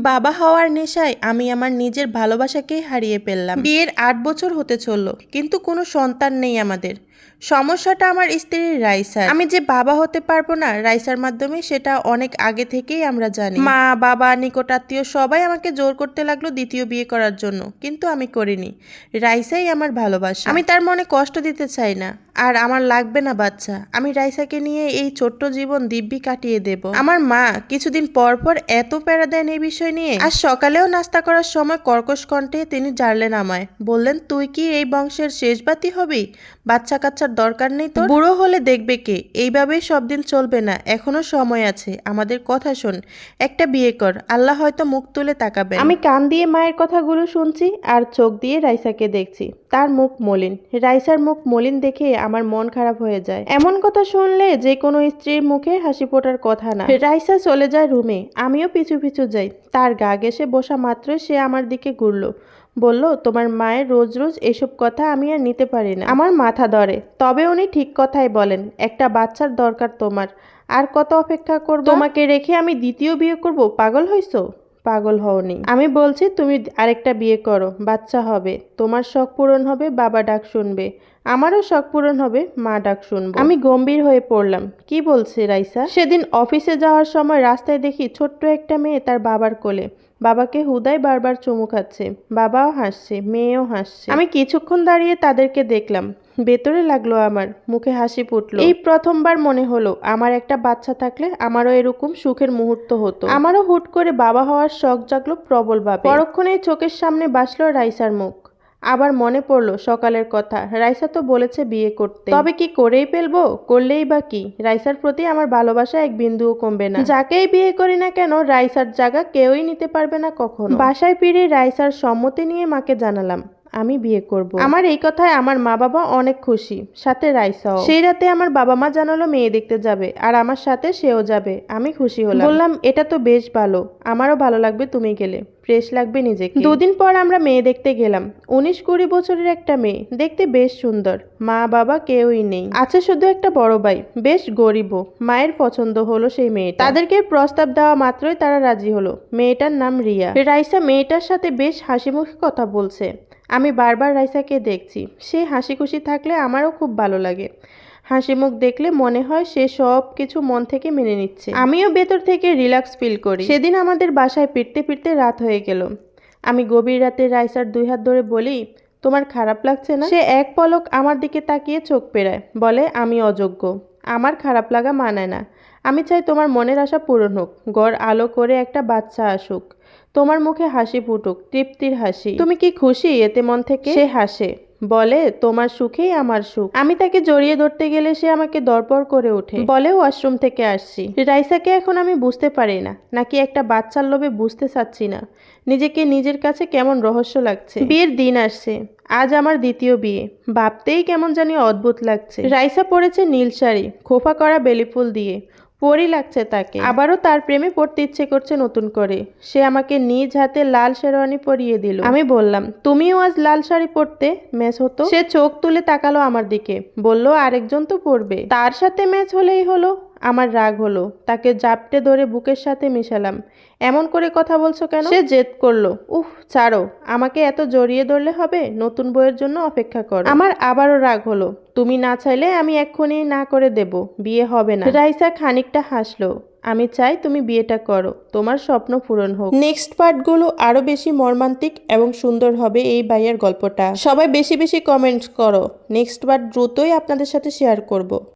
বাবা হওয়ার নেশায় আমি আমার নিজের ভালোবাসাকেই হারিয়ে ফেললাম। বিয়ের আট বছর হতে চলল, কিন্তু কোনো সন্তান নেই আমাদের। সমস্যাটা আমার স্ত্রীর রাইসার। আমি যে বাবা হতে পারব না রাইসার মাধ্যমে, সেটা অনেক আগে থেকেই আমরা জানি। মা, বাবা নিকটাত্মীয় সবাই আমাকে জোর করতে লাগল দ্বিতীয় বিয়ে করার জন্য, কিন্তু আমি করিনি। রাইসাই আমার ভালোবাসা। আমি তার মনে কষ্ট দিতে চাই না, আর আমার লাগবে না বাচ্চা। আমি রাইসাকে নিয়ে এই ছোট্ট জীবন দিব্যি কাটিয়ে দেব। আমার মা কিছুদিন পর পর এত প্যারা দেন এই বিষয় নিয়ে। আর সকালেও নাস্তা করার সময় কর্কশ কণ্ঠে তিনি জানলেন আমায়, বললেন, তুই কি এই বংশের শেষ বাতি হবি? বাচ্চা কাচ্চার দরকার নেই তো বুড়ো হলে দেখবে কে? এইভাবেই সব দিন চলবে না। এখনও সময় আছে। আমাদের কথা শোন। একটা বিয়ে কর। আল্লাহ হয়তো মুখ তুলে তাকাবে আমি কান দিয়ে মায়ের কথাগুলো শুনছি আর চোখ দিয়ে রাইসাকে দেখছি। তার মুখ মলিন। রাইসার মুখ মলিন দেখে আমার মন খারাপ হয়ে যায়। এমন কথা শুনলে যে কোনো স্ত্রীর মুখে হাসি ফোটার কথা না। রাইসা চলে যায় রুমে। আমিও পিছু পিছু যাই। তার গা ঘেসে বসা মাত্রই সে আমার দিকে ঘুরলো। বলল, তোমার মায়ের রোজ রোজ এসব কথা আমি আর নিতে পারি না। আমার মাথা ধরে। তবে উনি ঠিক কথাই বলেন, একটা বাচ্চার দরকার তোমার। আর কত অপেক্ষা করব? তোমাকে রেখে আমি দ্বিতীয় বিয়ে করব? পাগল হইছো? পাগল হওনি। আমি বলছি, তুমি আরেকটা বিয়ে করো। বাচ্চা হবে। তোমার শখ পূরণ হবে, বাবা ডাক শুনবে। আমারও শখ পূরণ হবে মা ডাক শুনব। আমি গম্ভীর হয়ে পড়লাম। কি বলছে রাইসা? সেদিন অফিসে যাওয়ার সময় রাস্তায় দেখি ছোট্ট একটা মেয়ে তার বাবার কোলে। বাবাকে হুদায় বারবার চুমু খাচ্ছে। বাবাও হাসছে মেয়েও হাসছে। আমি কিছুক্ষণ দাঁড়িয়ে তাদেরকে দেখলাম। ভেতরে লাগল আমার মুখে হাসি ফুটলো। এই প্রথমবার মনে হলো আমার একটা বাচ্চা থাকলে আমারও এরকম সুখের মুহূর্ত হতো। আমারও হুট করে বাবা হওয়ার শখ জাগলো প্রবল ভাবে। পরক্ষণে চোখের সামনে বাসলো রাইসার মুখ। আবার মনে পড়ল সকালের কথা। রাইসা তো বলেছে বিয়ে করতে। তবে কি করেই ফেলব? করলেই বা কি? রাইসার প্রতি আমার ভালোবাসা এক বিন্দুও কমবে না। যাকেই বিয়ে করি না কেন, রাইসার জায়গা কেউই নিতে পারবে না কখনো। বাসায় ফিরে রাইসার সম্মতি নিয়ে মাকে জানালাম। আমি বিয়ে করব। আমার এই কথায় আমার মা বাবা অনেক খুশি। সাথে রাইসাও। সেই রাতে আমার বাবা মা জানালো মেয়ে দেখতে যাবে আর আমার সাথে সেও যাবে। আমি খুশি হলাম। বললাম এটা তো বেশ ভালো। আমারও ভালো লাগবে তুমি গেলে। ফ্রেশ লাগবে নিজেকে। দুদিন পর আমরা মেয়ে দেখতে গেলাম। উনিশ কুড়ি বছরের একটা মেয়ে। দেখতে বেশ সুন্দর। মা বাবা কেউই নেই। আছে শুধু একটা বড় ভাই। বেশ গরিবও। মায়ের পছন্দ হলো সেই মেয়েটা। তাদেরকে প্রস্তাব দেওয়া মাত্রই তারা রাজি হলো। মেয়েটার নাম রিয়া। রাইসা মেয়েটার সাথে বেশ হাসি মুখে কথা বলছে। আমি বারবার রাইসাকে দেখছি। সে হাসি খুশি থাকলে আমারও খুব ভালো লাগে। হাসি মুখ দেখলে মনে হয় সে সব কিছু মন থেকে মেনে নিচ্ছে। আমিও ভেতর থেকে রিল্যাক্স ফিল করি। সেদিন আমাদের বাসায় ফিরতে ফিরতে রাত হয়ে গেল। আমি গভীর রাতে রাইসার দুই হাত ধরে বলি, তোমার খারাপ লাগছে না? সে এক পলক আমার দিকে তাকিয়ে চোখ পেরায় বলে, আমি অযোগ্য। আমার খারাপ লাগা মানায় না। আমি চাই তোমার মনের আশা পূরণ হোক, গড় আলো করে একটা বাচ্চা আসুক। তোমার মুখে হাসি ফুটুক, তৃপ্তির হাসি। তুমি কি খুশি এতে মন থেকে? সে হাসে, বলে, তোমার সুখেই আমার সুখ। আমি তাকে জড়িয়ে ধরতে গেলে সে আমাকে দরপর করে ওঠে। বলে ওয়াশরুম থেকে আসছি। রাইসাকে এখন আমি বুঝতে পারি না, নাকি একটা বাচ্চার লোভে বুঝতে চাচ্ছি না। নিজেকে নিজের কাছে কেমন রহস্য লাগছে। বিয়ের দিন আসছে, আজ আমার দ্বিতীয় বিয়ে। ভাবতেই কেমন জানি অদ্ভুত লাগছে। রাইসা পড়েছে নীল শাড়ি খোফা করা বেলি ফুল দিয়ে। পরই লাগছে তাকে। আবারও তার প্রেমে পড়তে ইচ্ছে করছে নতুন করে। সে আমাকে নিজ হাতে লাল শেরওয়ানি পরিয়ে দিল। আমি বললাম, তুমিও আজ লাল শাড়ি পরতে ম্যাচ হতো? সে চোখ তুলে তাকালো আমার দিকে। বলল, আরেকজন তো পড়বে তার সাথে ম্যাচ হলেই হলো। আমার রাগ হলো। তাকে জাপটে ধরে বুকের সাথে মিশালাম। এমন করে কথা বলছো কেন? সে জেদ করল। উফ, ছাড়ো। আমাকে এত জড়িয়ে ধরলে হবে? নতুন বইয়ের জন্য অপেক্ষা করো। আমার আবারও রাগ হলো। তুমি না চাইলে আমি এক্ষুনি না করে দেব। বিয়ে হবে না। রাইসা খানিকটা হাসলো। আমি চাই তুমি বিয়েটা করো। তোমার স্বপ্ন পূরণ হোক। নেক্সট পার্টগুলো আরও বেশি মর্মান্তিক এবং সুন্দর হবে এই বাইয়ের গল্পটা। সবাই বেশি বেশি কমেন্টস করো। নেক্সট পার্ট দ্রুতই আপনাদের সাথে শেয়ার করব।